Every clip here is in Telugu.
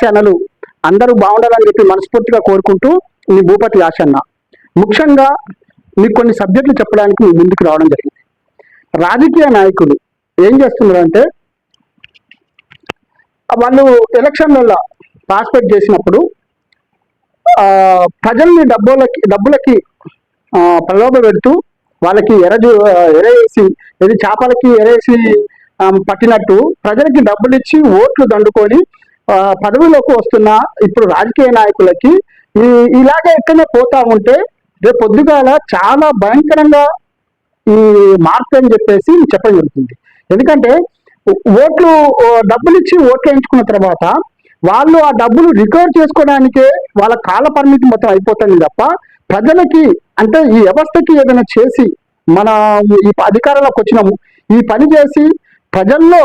ఛానల్ అందరూ బాగుండాలని చెప్పి మనస్ఫూర్తిగా కోరుకుంటూ మీ భూపతి ఆశన్న. ముఖ్యంగా మీకు కొన్ని సబ్జెక్టులు చెప్పడానికి మీ ముందుకు రావడం జరిగింది. రాజకీయ నాయకులు ఏం చేస్తున్నారు అంటే వాళ్ళు ఎలక్షన్లలో పార్టిసిపేట్ చేసినప్పుడు ఆ, ప్రజల్ని డబ్బులకి డబ్బులకి ప్రలోభ పెడుతూ వాళ్ళకి ఎరజు ఎరేసి ఇది చేపలకి ఎరేసి పట్టినట్టు ప్రజలకి డబ్బులు ఇచ్చి ఓట్లు దండుకొని పదవిలోకి వస్తున్న ఇప్పుడు రాజకీయ నాయకులకి ఈ ఇలాగే ఎక్కడనే పోతా ఉంటే రేపు పొద్దుగాల చాలా భయంకరంగా ఈ మార్పు అని చెప్పేసి చెప్పడం జరుగుతుంది. ఎందుకంటే ఓట్లు డబ్బులు ఇచ్చి ఓట్లు వేయించుకున్న తర్వాత వాళ్ళు ఆ డబ్బులు రికవర్ చేసుకోవడానికే వాళ్ళ కాల పరిమితి మొత్తం అయిపోతుంది తప్ప ప్రజలకి అంటే ఈ వ్యవస్థకి ఏదైనా చేసి మన ఈ అధికారంలోకి వచ్చినాము. ఈ పని చేసి ప్రజల్లో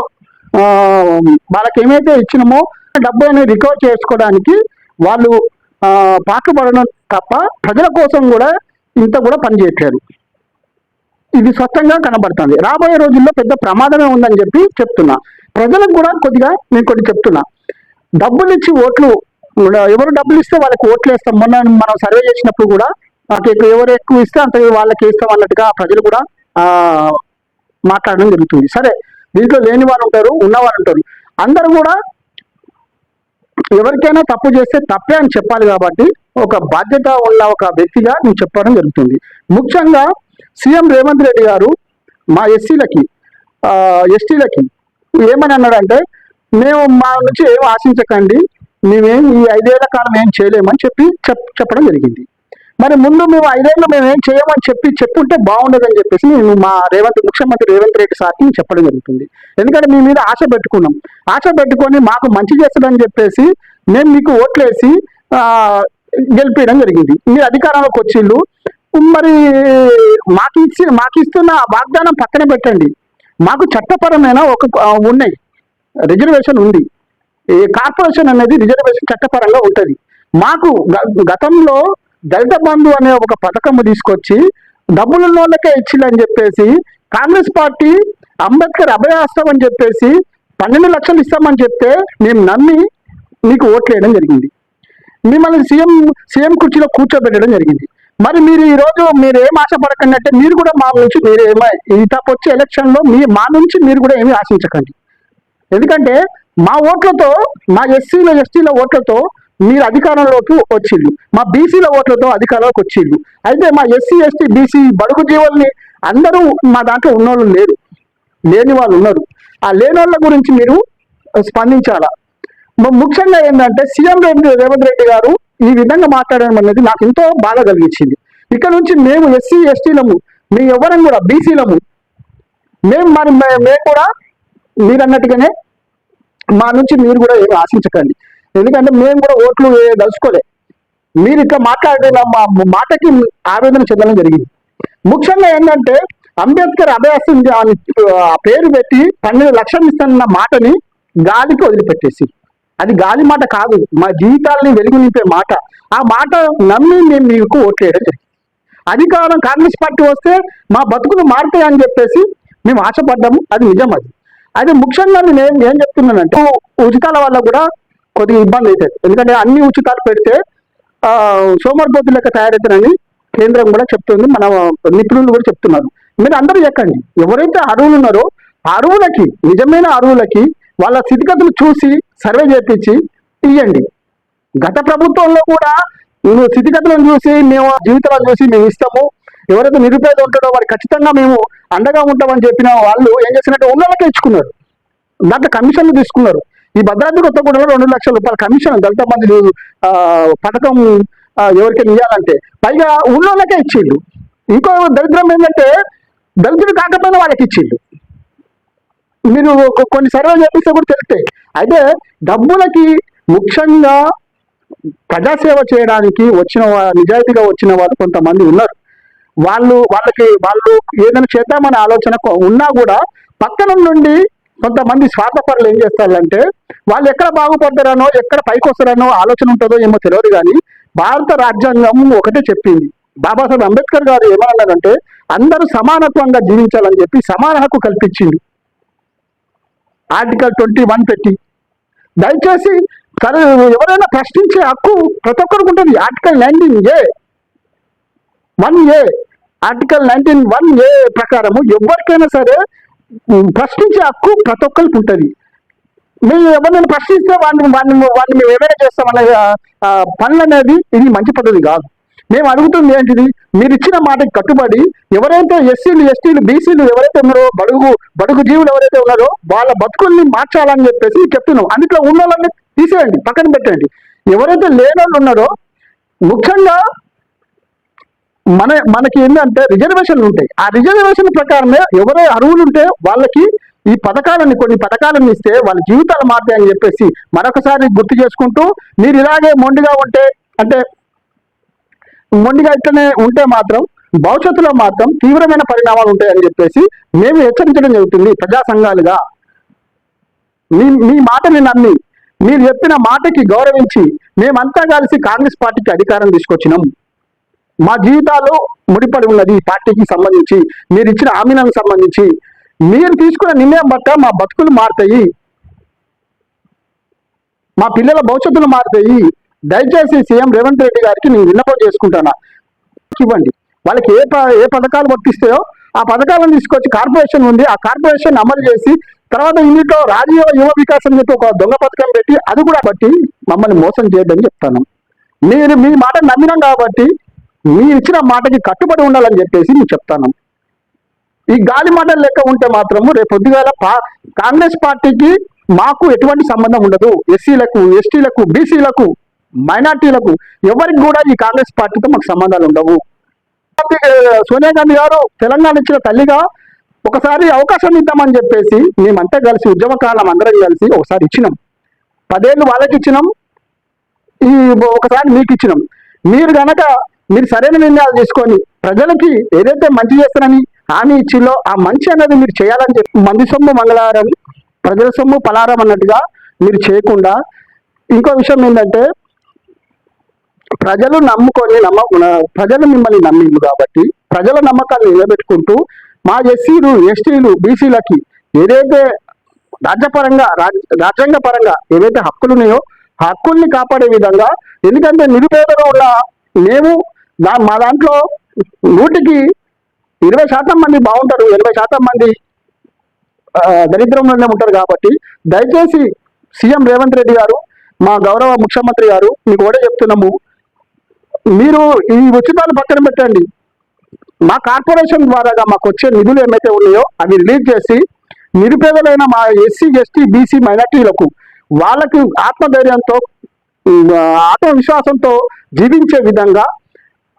వాళ్ళకి ఏమైతే ఇచ్చినామో డబ్బు అనేది రికవర్ చేసుకోవడానికి వాళ్ళు ఆ, పాటుపడడం తప్ప ప్రజల కోసం కూడా ఇంత కూడా పనిచేయట్లేదు ఇది స్పష్టంగా కనబడుతుంది. రాబోయే రోజుల్లో పెద్ద ప్రమాదమే ఉందని చెప్పి చెప్తున్నా. ప్రజలకు కూడా కొద్దిగా నేను కొన్ని చెప్తున్నా. డబ్బులు ఇచ్చి ఓట్లు ఎవరు డబ్బులు ఇస్తే వాళ్ళకి ఓట్లు వేస్తాం మొన్న మనం సర్వే చేసినప్పుడు కూడా మాకు ఎక్కువ- ఎవరు ఎక్కువ ఇస్తే అంత వాళ్ళకి ఇస్తాం అన్నట్టుగా ప్రజలు కూడా మాట్లాడడం జరుగుతుంది. సరే దీంట్లో లేని వారు ఉంటారు ఉన్నవారు ఉంటారు. అందరూ కూడా ఎవరికైనా తప్పు చేస్తే తప్పే అని చెప్పాలి కాబట్టి ఒక బాధ్యత ఉన్న ఒక వ్యక్తిగా నేను చెప్పడం జరుగుతుంది. ముఖ్యంగా సీఎం రేవంత్ రెడ్డి గారు మా ఎస్సీలకి ఎస్టీలకి ఏమని అన్నాడంటే మేము మా నుంచి ఏం ఆశించకండి మేమేం ఈ ఐదేళ్ళ కాలం ఏం చేయలేమని చెప్పి చెప్ చెప్పడం జరిగింది. మరి ముందు మేము ఐదేళ్ళు మేము ఏం చేయమని చెప్పి చెప్పుంటే బాగుండదని చెప్పేసి నేను మా రేవంత్ ముఖ్యమంత్రి రేవంత్ రెడ్డి సార్కి చెప్పడం జరుగుతుంది. ఎందుకంటే మీ మీద ఆశ పెట్టుకున్నాం. ఆశ పెట్టుకొని మాకు మంచి చేస్తుందని చెప్పేసి మేము మీకు ఓట్లేసి గెలిపించడం జరిగింది. మీరు అధికారంలోకి వచ్చిళ్ళు మరి మాకు ఇచ్చి మాకు ఇస్తున్న వాగ్దానం పక్కన పెట్టండి. మాకు చట్టపరమైన ఒక ఉన్నాయి. రిజర్వేషన్ ఉంది. ఈ కార్పొరేషన్ అనేది రిజర్వేషన్ చట్టపరంగా ఉంటుంది. మాకు గ- గతంలో దళిత బంధు అనే ఒక పథకం తీసుకొచ్చి డబ్బులు వాళ్ళకే ఇచ్చిందని చెప్పేసి కాంగ్రెస్ పార్టీ అంబేద్కర్ అభయాస్తం అని చెప్పేసి పన్నెండు లక్షలు ఇస్తామని చెప్తే మేము నమ్మి మీకు ఓట్లు వేయడం జరిగింది. మిమ్మల్ని సీఎం సీఎం కుర్చీలో కూర్చోబెట్టడం జరిగింది. మరి మీరు ఈరోజు మీరు ఏం ఆశపడకండి అంటే మీరు కూడా మా నుంచి మీరు ఏమై ఈ తప్ప వచ్చే ఎలక్షన్లో మీ మా నుంచి మీరు కూడా ఏమీ ఆశించకండి. ఎందుకంటే మా ఓట్లతో మా ఎస్సీల ఎస్టీల ఓట్లతో మీరు అధికారంలోకి వచ్చిండు మా బీసీల ఓట్లతో అధికారంలోకి వచ్చిండు అయితే మా ఎస్సీ ఎస్టీ బీసీ బడుగు జీవుల్ని అందరూ మా దాంట్లో ఉన్నోళ్ళు లేరు. లేని వాళ్ళు ఉన్నారు. ఆ లేని వాళ్ళ గురించి మీరు స్పందించాలా? ముఖ్యంగా ఏంటంటే సీఎం రెడ్డి రేవంత్ రెడ్డి గారు ఈ విధంగా మాట్లాడడం అనేది నాకు ఎంతో బాధ కలిగించింది. ఇక్కడ నుంచి మేము ఎస్సీ ఎస్టీలము మీ ఎవరం కూడా బీసీలము మేము మరి మే- మేము కూడా మీరు అన్నట్టుగానే మా నుంచి మీరు కూడా ఏమి ఆశించకండి. ఎందుకంటే మేము కూడా ఓట్లు దలుచుకోలే. మీరు ఇట్లా మాట్లాడిన మా మాటకి ఆవేదన చెందడం జరిగింది. ముఖ్యంగా ఏంటంటే అంబేద్కర్ అభయాసం అని ఆ పేరు పెట్టి పన్నెండు లక్షలు ఇస్తున్న మాటని గాలికి వదిలిపెట్టేసి అది గాలి మాట కాదు మా జీవితాలని వెలుగు నింపే మాట. ఆ మాట నమ్మి మేము మీకు ఓట్లేయడం జరిగింది. అధికారం కాంగ్రెస్ పార్టీ వస్తే మా బతుకులు మారుతాయని చెప్పేసి మేము ఆశపడ్డాము. అది నిజం అది. అది ముఖ్యంగా నేను ఏం ఏం చెప్తున్నానంటే ఉచితాల వల్ల కూడా కొద్దిగా ఇబ్బంది అవుతుంది ఎందుకంటే అన్ని ఉచితాలు పెడితే ఆ, సోమరిపోతు లెక్క తయారవుతారని కేంద్రం కూడా చెప్తుంది మన నిపుణులు కూడా చెప్తున్నారు. మీరు అందరూ ఎక్కండి. ఎవరైతే అరువులు ఉన్నారో అరువులకి నిజమైన అరువులకి వాళ్ళ స్థితిగతులు చూసి సర్వే చేపించి ఇవ్వండి గత ప్రభుత్వంలో కూడా నువ్వు స్థితిగతులను చూసి మేము జీవితాలను చూసి మేము ఇస్తాము. ఎవరైతే నిరుపేద ఉంటాడో వాడు ఖచ్చితంగా మేము అండగా ఉంటామని చెప్పిన వాళ్ళు ఏం చేసినట్టు ఉన్నలకే ఇచ్చుకున్నారు. దాంట్లో కమిషన్లు తీసుకున్నారు. ఈ భద్రాద్రి కొత్తగూడలో రెండు లక్షల రూపాయల కమిషన్ దళిత మంది పథకం ఎవరికైనా ఇవ్వాలంటే పైగా ఊళ్ళోళ్ళకే ఇచ్చిండు. ఇంకో దరిద్రం ఏంటంటే దళితుడు కాకపోయినా వాళ్ళకి ఇచ్చిండు. మీరు కొన్ని సర్వే చేపిస్తే కూడా తెలుస్తాయి. అయితే డబ్బులకి ముఖ్యంగా ప్రజాసేవ చేయడానికి వచ్చిన నిజాయితీగా వచ్చిన వాళ్ళు కొంతమంది ఉన్నారు. వాళ్ళు వాళ్ళకి వాళ్ళు ఏదైనా చేద్దామనే ఆలోచన ఉన్నా కూడా పక్కన నుండి కొంతమంది స్వార్థపరులు ఏం చేస్తారంటే వాళ్ళు ఎక్కడ బాగుపడతారనో ఎక్కడ పైకి వస్తారనో ఆలోచన ఉంటుందో ఏమో తెలియదు కానీ భారత రాజ్యాంగం ఒకటే చెప్పింది. బాబాసాహెబ్ అంబేద్కర్ గారు ఏమన్నారంటే అందరూ సమానత్వంగా జీవించాలని చెప్పి సమాన హక్కు కల్పించింది. ఆర్టికల్ ట్వంటీ వన్ పెట్టి. దయచేసి సరే ఎవరైనా ప్రశ్నించే హక్కు ప్రతి ఒక్కరికి ఉంటుంది. Article nineteen A one A article nineteen one A ప్రకారము ఎవరికైనా సరే ప్రశ్నించే హక్కు ప్రతి ఒక్కరికి ఉంటుంది. మేము ఎవరిని ప్రశ్నిస్తే వాడిని వాడిని వాడిని మేము ఏమైనా చేస్తామనే పనులు అనేది ఇది మంచి పద్ధతి కాదు. మేము అడుగుతుంది ఏంటిది? మీరు ఇచ్చిన మాటకి కట్టుబడి ఎవరైతే ఎస్సీలు ఎస్టీలు బీసీలు ఎవరైతే ఉన్నారో బడుగు బడుగు జీవులు ఎవరైతే ఉన్నారో వాళ్ళ బతుకుల్ని మార్చాలని చెప్పేసి చెప్తున్నాం అందుట్లో ఉన్న వాళ్ళని తీసేయండి పక్కన పెట్టండి. ఎవరైతే లేనోళ్ళు ఉన్నారో ముఖ్యంగా మన మనకి ఏంటంటే రిజర్వేషన్లు ఉంటాయి. ఆ రిజర్వేషన్ ప్రకారమే ఎవరే అర్హులు ఉంటే వాళ్ళకి ఈ పథకాలని కొన్ని పథకాలను ఇస్తే వాళ్ళ జీవితాలు మారుతాయని చెప్పేసి మరొకసారి గుర్తు చేసుకుంటూ మీరు ఇలాగే మొండిగా ఉంటే అంటే మొండిగా ఇట్లనే ఉంటే మాత్రం భవిష్యత్తులో మాత్రం తీవ్రమైన పరిణామాలు ఉంటాయని చెప్పేసి మేము హెచ్చరించడం జరుగుతుంది ప్రజా సంఘాలుగా. మీ మీ మాటని నమ్మి మీరు చెప్పిన మాటకి గౌరవించి మేమంతా కలిసి కాంగ్రెస్ పార్టీకి అధికారం తీసుకొచ్చినాం. మా జీవితాలు ముడిపడి ఉన్నది ఈ పార్టీకి సంబంధించి మీరు ఇచ్చిన హామీలకు సంబంధించి. మీరు తీసుకున్న నిర్ణయం బట్ట మా బతుకులు మారుతాయి. మా పిల్లల భవిష్యత్తులు మారుతాయి. దయచేసి సీఎం రేవంత్ రెడ్డి గారికి నేను విన్నపం చేసుకుంటానా. ఇవ్వండి. వాళ్ళకి ఏ ప- ఏ పథకాలు వర్తిస్తాయో ఆ పథకాలను తీసుకొచ్చి కార్పొరేషన్ ఉంది. ఆ కార్పొరేషన్ అమలు చేసి తర్వాత ఇందులో రాజీవ యువ వికాసం చెప్పి ఒక దొంగ పథకం పెట్టి అది కూడా బట్టి మమ్మల్ని మోసం చేయొద్దని చెప్తాను. మీరు మీ మాట నమ్మినాం కాబట్టి మీరు ఇచ్చిన మాటకి కట్టుబడి ఉండాలని చెప్పేసి నేను చెప్తాను. ఈ గాలి మాటలు లెక్క ఉంటే మాత్రము రేపు పొద్దుగాల పా కాంగ్రెస్ పార్టీకి మాకు ఎటువంటి సంబంధం ఉండదు. ఎస్సీలకు ఎస్టీలకు బీసీలకు మైనార్టీలకు ఎవరికి కూడా ఈ కాంగ్రెస్ పార్టీతో మాకు సంబంధాలు ఉండవు. సోనియా గాంధీ గారు తెలంగాణ ఇచ్చిన తల్లిగా ఒకసారి అవకాశం ఇద్దామని చెప్పేసి మేమంతా కలిసి ఉద్యమకాలం అందరం కలిసి ఒకసారి ఇచ్చినాం. పదేళ్ళు వాళ్ళకి ఇచ్చినాం. ఈ ఒకసారి మీకు ఇచ్చినాం. మీరు కనుక మీరు సరైన నిర్ణయాలు తీసుకొని ప్రజలకి ఏదైతే మంచి చేస్తారని హామీ ఇచ్చిందో ఆ మంచి అనేది మీరు చేయాలని చెప్పి మంది సొమ్ము మంగళవారం ప్రజల సొమ్ము పలారం అన్నట్టుగా మీరు చేయకుండా ఇంకో విషయం ఏంటంటే ప్రజలు నమ్ముకొని నమ్మ ప్రజలు మిమ్మల్ని నమ్మిండు కాబట్టి ప్రజల నమ్మకాన్ని నిలబెట్టుకుంటూ మా ఎస్సీలు ఎస్టీలు బీసీలకి ఏదైతే రాజ్యపరంగా రాజ్యాంగ పరంగా ఏవైతే హక్కులు ఉన్నాయో ఆ హక్కుల్ని కాపాడే విధంగా ఎందుకంటే నిరుపేదలో ఉన్న మేము దా- మా దాంట్లో నూటికి ఇరవై శాతం మంది బాగుంటారు ఎనభై శాతం మంది దరిద్రంలోనే ఉంటారు కాబట్టి దయచేసి సీఎం రేవంత్ రెడ్డి గారు మా గౌరవ ముఖ్యమంత్రి గారు మీకు కూడా చెప్తున్నాము. మీరు ఈ ఉచితాలు పక్కన పెట్టండి. మా కార్పొరేషన్ ద్వారాగా మాకు వచ్చే నిధులు ఏమైతే ఉన్నాయో అవి రిలీజ్ చేసి నిరుపేదలైన మా ఎస్సీ ఎస్టీ బీసీ మైనార్టీలకు వాళ్ళకి ఆత్మధైర్యంతో ఆత్మవిశ్వాసంతో జీవించే విధంగా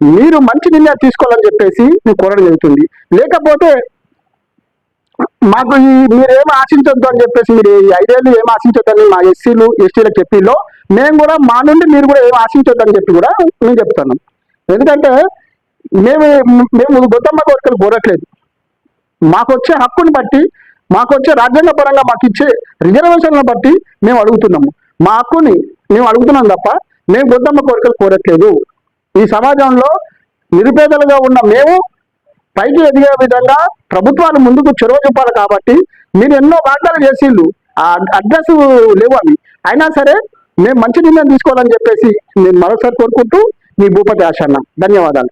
మీరు మంచి నిర్ణయం తీసుకోవాలని చెప్పేసి నేను కోరడం జరుగుతుంది. లేకపోతే మాకు ఈ మీరేం ఆశించొద్దు అని చెప్పేసి మీరు ఈ ఐదేళ్ళు ఏం ఆశించొద్దని మా ఎస్సీలు ఎస్టీలకు చెప్పిలో మేము కూడా మా నుండి మీరు కూడా ఏం ఆశించొద్దు అని చెప్పి కూడా మేము చెప్తాను. ఎందుకంటే మేము మేము గొప్పమ్మ కోరికలు కోరట్లేదు. మాకు వచ్చే హక్కుని బట్టి మాకు వచ్చే రాజ్యాంగ పరంగా మాకు ఇచ్చే రిజర్వేషన్లను బట్టి మేము అడుగుతున్నాము. మా హక్కుని మేము అడుగుతున్నాం తప్ప మేము గొప్పమ్మ కోరికలు కోరట్లేదు. ఈ సమాజంలో నిరుపేదలుగా ఉన్న మేము పైకి ఎదిగే విధంగా ప్రభుత్వాలు ముందుకు చొరవ చూపాలి కాబట్టి మీరు ఎన్నో వాగ్దాలు చేసిండు ఆ అడ్రస్ లేవు అవి. అయినా సరే మేము మంచి నిర్ణయం తీసుకోవాలని చెప్పేసి నేను మరోసారి కోరుకుంటూ మీ భూపతి ఆశ అన్న. ధన్యవాదాలు.